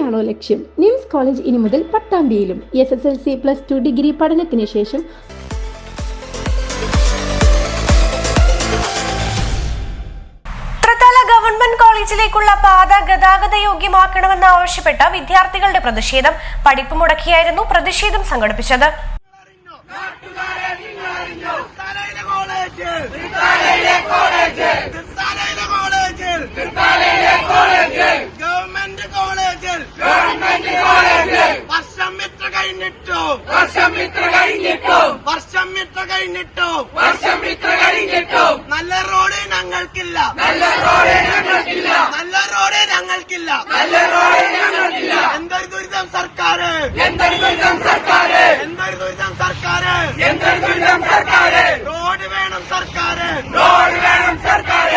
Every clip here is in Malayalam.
തന്നെയാണോ ലക്ഷ്യം? നിംസ് കോളേജ് ഇനി മുതൽ പട്ടാമ്പിയിലും S S L C plus two degree പഠനത്തിന് ശേഷം തൃത്തല ഗവൺമെന്റ് കോളേജിലേക്കുള്ള പാത ഗതാഗത യോഗ്യമാക്കണമെന്ന് ആവശ്യപ്പെട്ട വിദ്യാർത്ഥികളുടെ പ്രതിഷേധം പഠിപ്പ് മുടക്കിയായിരുന്നു പ്രതിഷേധം സംഘടിപ്പിച്ചത്. കോളേജ് തൃത്താലയിലെ കോളേജിൽ തൃത്താലയിലെ കോളേജിൽ ഗവൺമെന്റ് കോളേജിൽ ഗവൺമെന്റ് കോളേജിൽ വർഷം ഇത്ര കഴിഞ്ഞിട്ടോ. വർഷം ഇത്ര കഴിഞ്ഞിട്ടോ. വർഷം ഇത്ര കഴിഞ്ഞിട്ടോ. വർഷം ഇത്ര കഴിഞ്ഞിട്ടോ. നല്ല റോഡ് ഞങ്ങൾക്കില്ല. നല്ല റോഡ് ഞങ്ങൾക്കില്ല. നല്ല റോഡ് ഞങ്ങൾക്കില്ല. നല്ല റോഡ് ഞങ്ങൾക്കില്ല. എന്തൊരു ദുരിതം സർക്കാർ എന്തൊരു ദുരിതം സർക്കാർ എന്തൊരു ദുരിതം സർക്കാർ എന്തൊരു ദുരിതം സർക്കാർ റോഡ് വേണം സർക്കാർ റോഡ് വേണം സർക്കാർ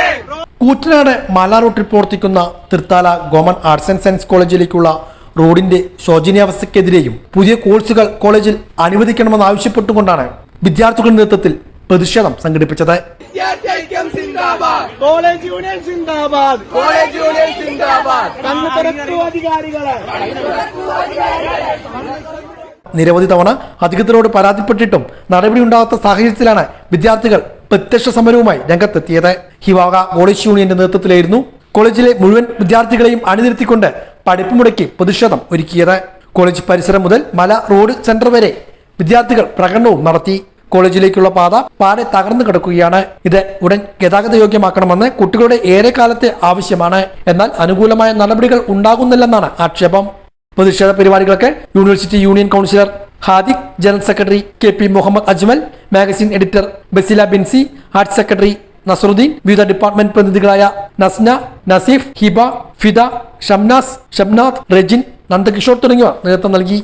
കൂറ്റനാട് മാലാ റൂട്ടിൽ പ്രവർത്തിക്കുന്ന Thrithala government arts and science കോളേജിലേക്കുള്ള റോഡിന്റെ ശോചനീയാവസ്ഥയ്ക്കെതിരെയും പുതിയ കോഴ്സുകൾ കോളേജിൽ അനുവദിക്കണമെന്ന് ആവശ്യപ്പെട്ടുകൊണ്ടാണ് വിദ്യാർത്ഥികളുടെ നേതൃത്വത്തിൽ പ്രതിഷേധം സംഘടിപ്പിച്ചത്. കോളേജ് യൂണിയൻ സിന്ദാബാദ്. കോളേജ് യൂണിയൻ സിന്ദാബാദ്. കണ്ണു തുറക്കൂ അധികാരികളെ. നിരവധി തവണ അധികൃതരോട് പരാതിപ്പെട്ടിട്ടും നടപടിയുണ്ടാകാത്ത സാഹചര്യത്തിലാണ് വിദ്യാർത്ഥികൾ പ്രത്യക്ഷ സമരവുമായി രംഗത്തെത്തിയത്. ഹിവാഗ കോളേജ് യൂണിയന്റെ നേതൃത്വത്തിലായിരുന്നു കോളേജിലെ മുഴുവൻ വിദ്യാർത്ഥികളെയും അണിനിരത്തിക്കൊണ്ട് പഠിപ്പ് മുടക്കി പ്രതിഷേധം ഒരുക്കിയത്. കോളേജ് പരിസരം മുതൽ മല റോഡ് സെന്റർ വരെ വിദ്യാർത്ഥികൾ പ്രകടനവും നടത്തി. കോളേജിലേക്കുള്ള പാത പാടെ തകർന്നു കിടക്കുകയാണ്. ഇത് ഉടൻ ഗതാഗത യോഗ്യമാക്കണമെന്ന് കുട്ടികളുടെ ഏറെക്കാലത്തെ ആവശ്യമാണ്. എന്നാൽ അനുകൂലമായ നടപടികൾ ഉണ്ടാകുന്നില്ലെന്നാണ് ആക്ഷേപം. പ്രതിഷേധ പരിപാടികൾക്ക് university union councillor Hadiq general secretary K P Muhammad Ajmal magazine editor Basila Binsi arts secretary Nasaruddin വിവിധ ഡിപ്പാർട്ട്മെന്റ് പ്രതിനിധികളായ നസ്ന നസീഫ് ഹിബ ഫിദ ഷംനാസ് ഷംനാഥ് റെജിൻ നന്ദകിഷോർ തുടങ്ങിയവർ നേതൃത്വം നൽകി.